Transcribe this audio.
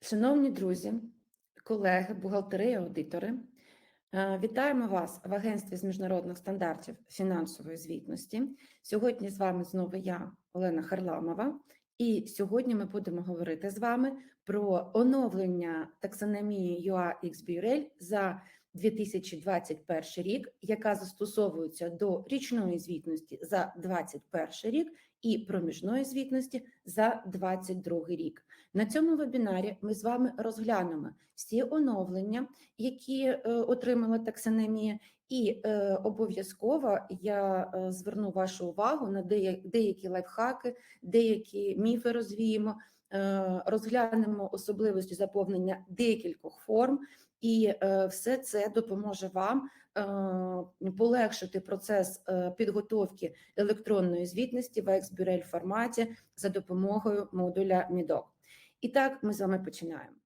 Шановні друзі, колеги, бухгалтери і аудитори, е, вітаємо вас в Агентстві з міжнародних стандартів фінансової звітності. Сьогодні з вами знову я, Олена Харламова, і сьогодні ми будемо говорити з вами про оновлення таксономії UA XBRL за 2021 рік, яка застосовується до річної звітності за 2021 рік і проміжної звітності за 2022 рік. На цьому вебінарі ми з вами розглянемо всі оновлення, які е, отримала таксономія, і е, обов'язково я е, зверну вашу увагу на деякі лайфхаки, деякі міфи розвіємо, розглянемо особливості заповнення декількох форм, і е, все це допоможе вам е, полегшити процес е, підготовки електронної звітності в XBRL форматі за допомогою модуля MIDOC. І так, ми з вами починаємо.